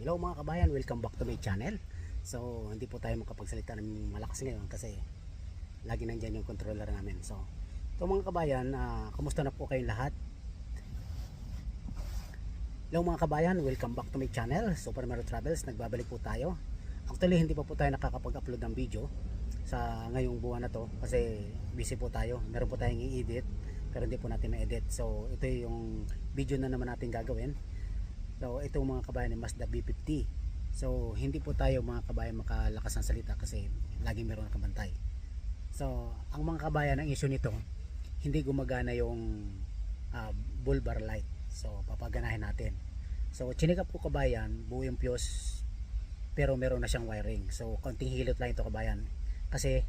Hello mga kabayan, welcome back to my channel. So, hindi po tayo makapagsalita ng malakas ngayon kasi lagi nandyan yung controller namin. So, ito mga kabayan, ah, kamusta na po kayong lahat? Hello mga kabayan, welcome back to my channel, Super Mario Travels. Nagbabalik po tayo. Actually, hindi pa po tayo nakakapag-upload ng video sa ngayong buwan na to kasi busy po tayo. Meron po tayong i-edit pero hindi po natin ma-edit. So, ito yung video na naman natin gagawin. So, itong mga kabayan ay Mazda B50. So, hindi po tayo mga kabayan makalakas ng salita kasi laging meron nakabantay. So, ang mga kabayan, ang issue nito, hindi gumagana yung ah, bull bar light. So, papaganahin natin. So, chinikap ko kabayan, buo yung fuse, pero meron na siyang wiring. So, konting hilot lang ito kabayan. Kasi,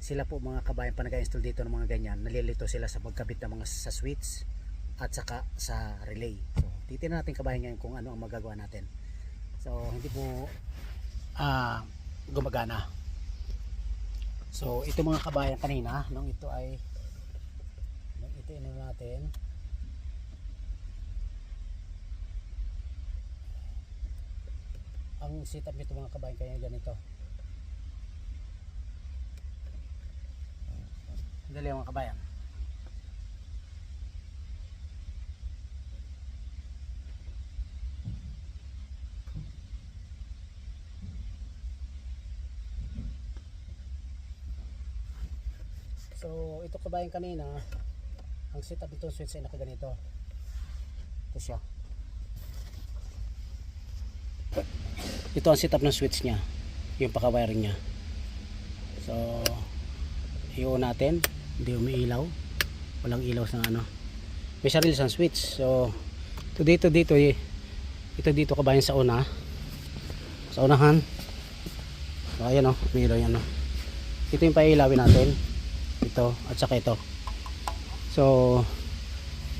sila po mga kabayan pa nag-install dito ng mga ganyan, nalilito sila sa pagkabit ng mga sa switch at saka sa relay. So, titingnan natin kabayan ngayon kung ano ang magagawa natin. So, hindi po ah gumagana. So, ito mga kabayan kanina, nung ito ay nung ito ino natin ang setup nito mga kabayan kaya ganito. Dali mga kabayan. So, ito kabayan kanina, ang setup nitong switch ay nakaganito. Ito siya. Ito ang setup ng switch niya. Yung paka-wiring niya. So, i-on natin. Hindi umiilaw. Walang ilaw sa ano. May sarili siyang switch. So, ito dito dito eh. Ito dito kabayan sa una. Sa unahan. So, ayan o. may ilaw yan o. Ito yung pailawin natin ito at saka ito. So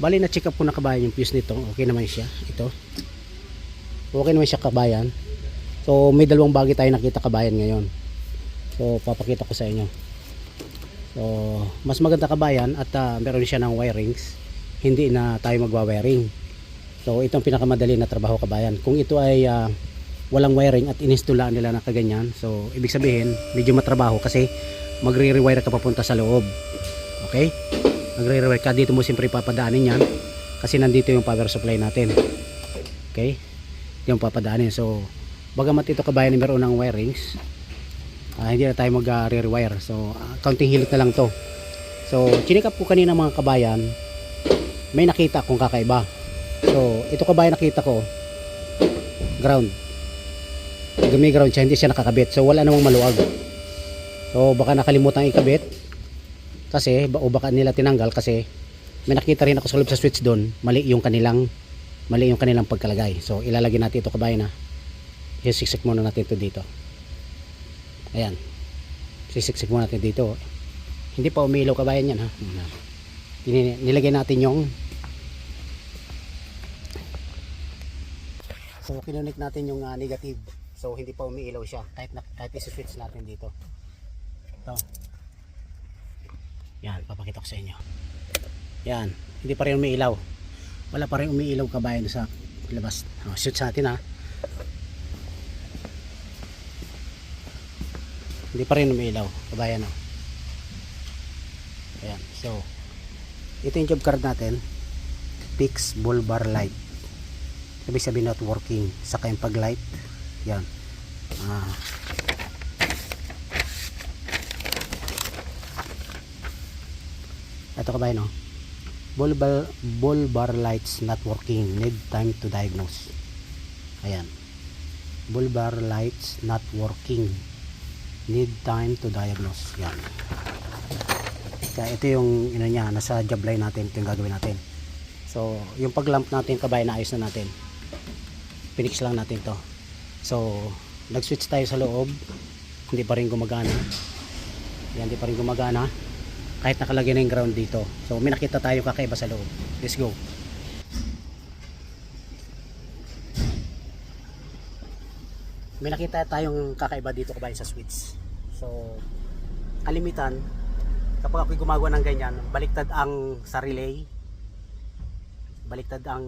bali na check up ko na kabayan yung fuse nito. Okay naman siya. Ito. Okay naman siya kabayan. So may dalawang bagay tayo nakita kabayan ngayon. So papakita ko sa inyo. So mas maganda kabayan at ah, meron siya ng wirings. Hindi na tayo magwa-wiring. So ito ang pinakamadali na trabaho kabayan. Kung ito ay ah, walang wiring at ininstalla nila na kaganyan so ibig sabihin medyo matrabaho kasi magre-rewire ka papunta sa loob. Okay? Magre-rewire ka dito mo siyempre papadaanin yan kasi nandito yung power supply natin. Okay? Yung papadaanin. So, bagamat ito kabayan ni meron ng wirings, ah, hindi na tayo mag-re-rewire. So, ah, counting hilit na lang to. So, chinikap ko kanina mga kabayan, may nakita akong kakaiba. So, ito kabayan nakita ko, ground. Gumi ground siya, hindi siya nakakabit. So, wala namang maluwag. So baka nakalimutan ikabit kasi o baka nila tinanggal kasi may nakita rin ako sa sa switch doon mali yung kanilang mali yung kanilang pagkalagay. So ilalagay natin ito kabayan na. Sisiksik muna natin ito dito. Ayan. Sisiksik muna natin dito. Hindi pa umilaw kabayan yan ha. Nilagay natin yung So kinunik natin yung ah, negative. So hindi pa umiilaw siya kahit na, kahit i-switch natin dito. Ito. Yan, papakita ko sa inyo. Yan, hindi pa rin umiilaw. Wala pa rin umiilaw kabayan sa labas. Oh, shoot sa atin ha. Hindi pa rin umiilaw, kabayan oh. Ayan, so ito yung job card natin. Fix bull bar light. Ibig sabihin not working. Saka yung pag light. Yan. Ah, Ito kabayan no. Bar, bull bar lights not working. Need time to diagnose. Ayan. Bull bar lights not working. Need time to diagnose. Yan. Kaya ito yung ino niya, nasa job line natin, ito yung gagawin natin. So, yung pag-lamp natin, kabayan, naayos na natin. Pinix lang natin to. So, nag-switch tayo sa loob. Hindi pa rin gumagana. Yan, hindi pa rin gumagana. Kahit nakalagay na yung ground dito. So may nakita tayo kakaiba sa loob. Let's go. May nakita tayong kakaiba dito kabayan sa switch. So kalimitan kapag ako'y gumagawa ng ganyan baliktad ang sa relay. Baliktad ang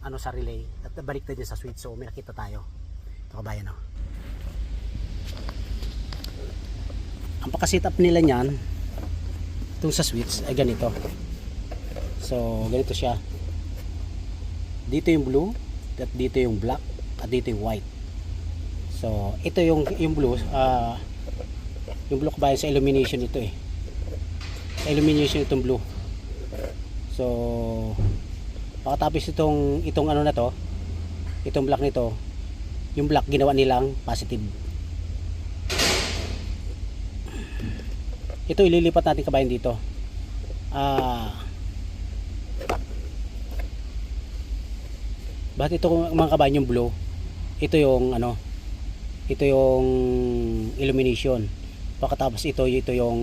ano sa relay. At baliktad din sa switch. So may nakita tayo kabayan oh. ang pakasit up nila niyan itong sa switch ay ganito. So ganito siya. Dito yung blue at dito yung black at dito yung white. So ito yung yung blue ah yung blue kabayan sa illumination ito eh. Sa illumination itong blue. So pagkatapos itong itong ano na to itong black nito yung black ginawa nilang positive. Ito ililipat natin kabayan dito. Ah. Bakit ito mga kabayan yung blue? Ito yung ano ito yung illumination. Pagkatapos ito ito yung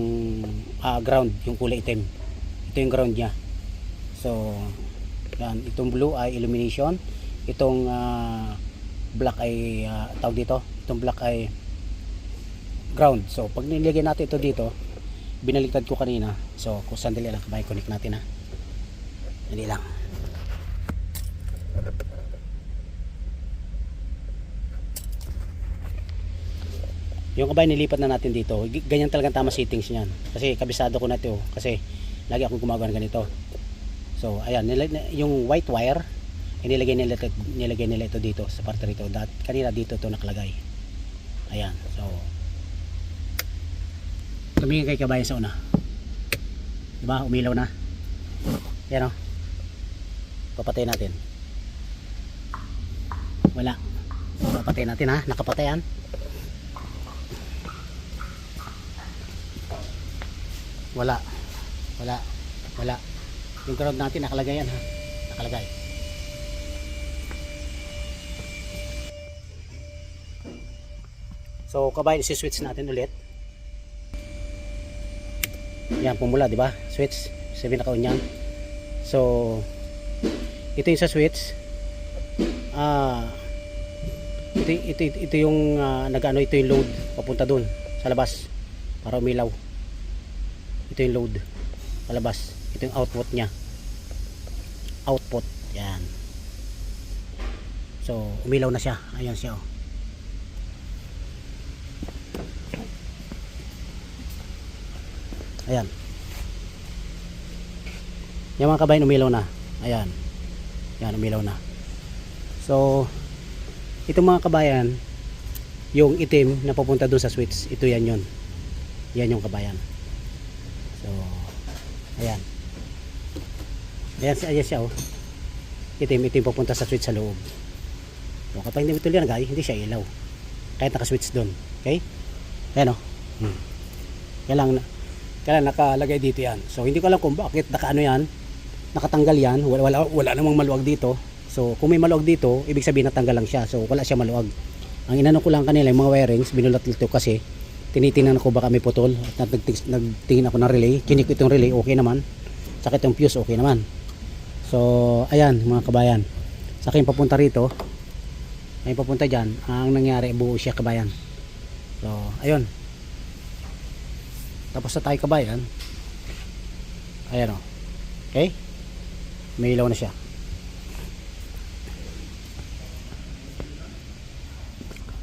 ah, ground yung kulay itim. Ito yung ground niya. So yan itong blue ay illumination. Itong ah, black ay ah, tawag dito? Itong black ay ground. So pag nilagay natin ito dito binaliktad ko kanina. So kung sandali lang kabay connect natin ha? Hindi lang. Yung kabay nilipat na natin dito. Ganyan talagang tama settings niyan. Kasi kabisado ko na ito. Kasi lagi akong gumagawa ng ganito. So ayan yung white wire inilagay nila ito, nilagay nila ito dito sa parte rito. Dat, kanina dito ito nakalagay. Ayan so tumingin kay kabayan sa una. Diba? Umilaw na. Yan o papatay natin. Wala. Papatay natin ha? Nakapatayan wala. Wala. Wala. Yung ground natin nakalagay yan ha? Nakalagay so kabayan isi-switch natin ulit. Yan pumula di ba? Switch sabi naka yan so ito yung sa switch. Ah ito, ito, ito, ito yung ah, nag-ano ito yung load papunta dun sa labas para umilaw. Ito yung load palabas ito yung output nya output yan. So umilaw na siya. Ayan siya oh. Ayan yung mga kabayan umilaw na ayan yan umilaw na so itong mga kabayan yung itim na papunta dun sa switch ito yan yun yan yung kabayan So, ayan. Ayan, ayan siya oh. Itim, itim papunta sa switch sa loob. So, kapag hindi tuloy guys, hindi siya ilaw. Kahit naka-switch doon. Okay? Ayan oh. Hmm. Kailangan, kailangan nakalagay dito yan. So, hindi ko alam kung bakit nakaano yan. Nakatanggal yan. Wala, wala, wala namang maluwag dito. So, kung may maluwag dito, ibig sabihin natanggal lang siya. So, wala siya maluwag. Ang inano ko lang kanila, yung mga wirings, binulat nito kasi tinitingnan ko baka may putol at nagting, nagtingin ako ng relay chinik ko itong relay okay naman saka itong fuse okay naman so ayan mga kabayan sa akin papunta rito ay papunta dyan ang nangyari buo siya kabayan so ayun tapos sa tayo kabayan ayan o okay may ilaw na siya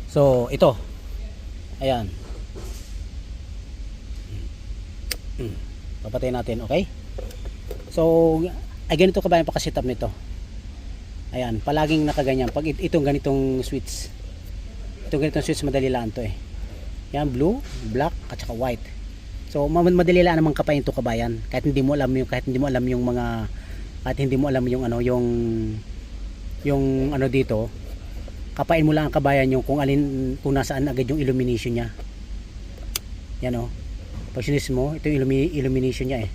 so ito ayan Hmm. Papatayin natin, okay? So, ay ganito kabayan pa setup nito. Ayan, palaging nakaganyan. Pag it- itong ganitong switch, itong ganitong switch, madali lang to eh. Yan, blue, black, at saka white. So, ma- madali lang naman kapayin to kabayan. Kahit hindi mo alam yung, kahit hindi mo alam yung mga, kahit hindi mo alam yung ano, yung, yung ano dito, kapain mo lang ang kabayan yung kung alin, kung nasaan agad yung illumination niya. Yan oh pag sinis mo ito yung illumi- illumination niya eh.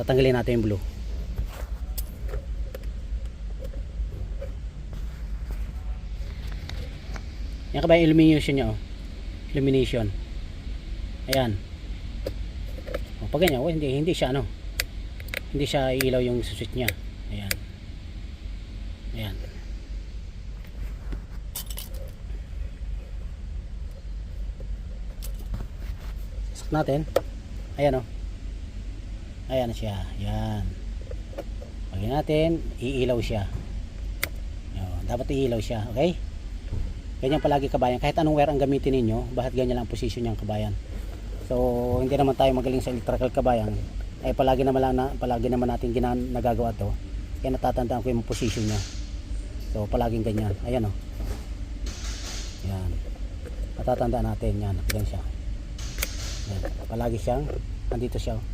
Tatanggalin natin yung blue. Yan ka ba yung illumination niya oh illumination. Ayan pag ganyan oh, hindi, hindi siya ano hindi siya ilaw yung switch niya ayan ayan Sak natin. Ayan oh. Ayan siya. Yan. Pagin natin, iilaw siya. Yun. Dapat iilaw siya. Okay? Ganyan palagi kabayan. Kahit anong wire ang gamitin ninyo, bakit ganyan lang ang position niyang kabayan. So, hindi naman tayo magaling sa electrical kabayan. Eh, palagi naman, lang na, palagi naman natin ginan, nagagawa to. Kaya natatandaan ko yung position niya. So, palaging ganyan. Ayan. Oh. Yan. Natatandaan natin yan. Ganyan siya. Yan. Palagi siyang, andito siya. oh.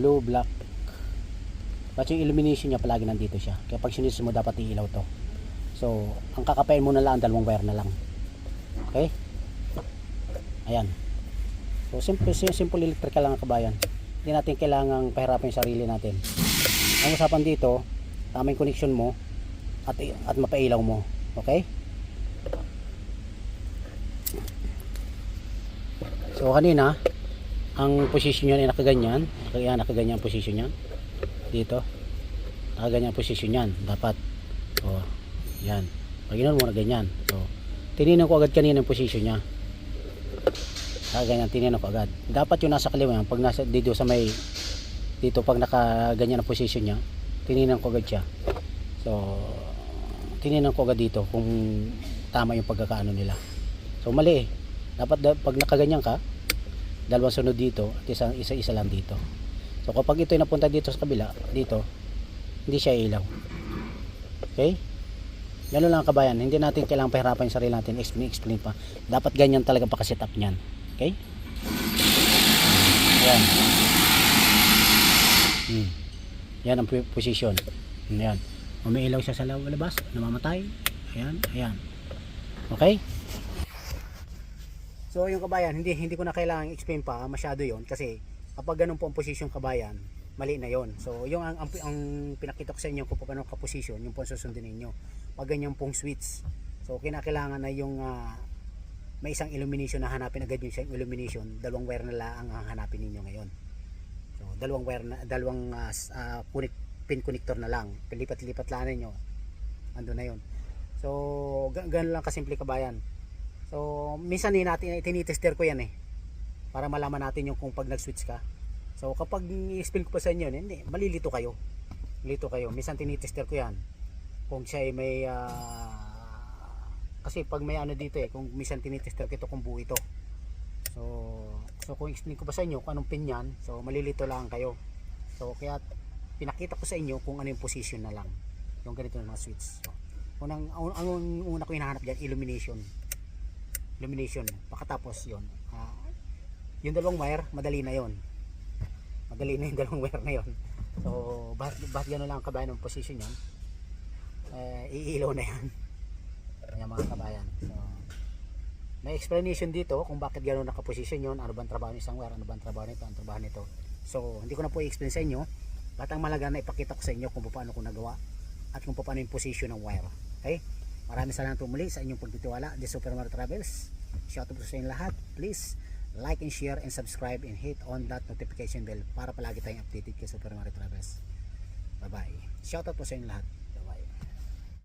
Blue, black. At yung illumination niya palagi nandito siya. Kaya pag sinis mo dapat iilaw to. So, ang kakapain mo na lang, dalawang wire na lang. Okay? Ayan. So, simple, simple electrical lang ang kabayan. Hindi natin kailangang pahirapan yung sarili natin. Ang usapan dito, tama yung connection mo at, at mapailaw mo. Okay? So, kanina, ang position niya ay nakaganyan. Kaya nakaganyan ang position niya. Dito. Nakaganyan ang position niyan. Dapat. Oh, yan. Pag mo na ganyan. So, tininan ko agad kanina yung position niya. Nakaganyan, tininan ko agad. Dapat yung nasa kaliwa yan. Pag nasa dito sa may dito pag nakaganyan ang position niya, tininan ko agad siya. So, tininan ko agad dito kung tama yung pagkakaano nila. So, mali eh. Dapat da- pag nakaganyan ka, dalawang sunod dito at isa, isa-isa lang dito. So, kapag ito ay napunta dito sa kabila, dito, hindi siya ilaw. Okay? Ganun lang kabayan. Hindi natin kailangang pahirapan yung sarili natin. Explain, explain pa. Dapat ganyan talaga pa-set up niyan. Okay? Ayan. Hmm. Yan ang position. Ayan. Umiilaw siya sa labas. Namamatay. Ayan. Ayan. Okay? So yung kabayan, hindi hindi ko na kailangang explain pa masyado 'yon kasi kapag ganun po ang position kabayan, mali na 'yon. So yung ang, ang, ang pinakita ko sa inyo kung paano ka position, yung po ang susundin ninyo. Pag ganyan pong switch. So kinakailangan na yung ah, may isang illumination na hanapin agad yung isang illumination, dalawang wire na lang ang hanapin ninyo ngayon. So dalawang wire na dalawang s- ah, connect, pin connector na lang. Pilipat-lipat lang ninyo. Ando na 'yon. So ga- ganun lang kasimple kabayan. So, minsan din natin tinitester ko yan eh. Para malaman natin yung kung pag nag-switch ka. So, kapag i-explain ko pa sa inyo, hindi, malilito kayo. Malilito kayo. Minsan tinitester ko yan. Kung siya ay may ah, kasi pag may ano dito eh, kung minsan tinitester ko ito kung buo ito. So, so kung explain ko pa sa inyo kung anong pin yan, so malilito lang kayo. So, kaya pinakita ko sa inyo kung ano yung position na lang. Yung ganito ng mga switch. So, unang, ang, ang una ko hinahanap dyan, illumination illumination pagkatapos yon ah, yung dalawang wire madali na yon madali na yung dalawang wire na yon so bakit, bakit gano'n lang ang kabayan ng position yan eh, iilaw na yan kaya mga kabayan so may explanation dito kung bakit gano'n nakaposition yon ano bang trabaho ng isang wire ano bang trabaho nito ano trabaho nito so hindi ko na po i-explain sa inyo lahat ang malaga na ipakita ko sa inyo kung paano ko nagawa at kung paano yung position ng wire okay Maraming salamat muli sa inyong pagtitiwala. The Super Mario Travels. Shout out po sa inyong lahat. Please like and share and subscribe and hit on that notification bell para palagi tayong updated kay Super Mario Travels. Bye bye. Shout out po sa inyong lahat.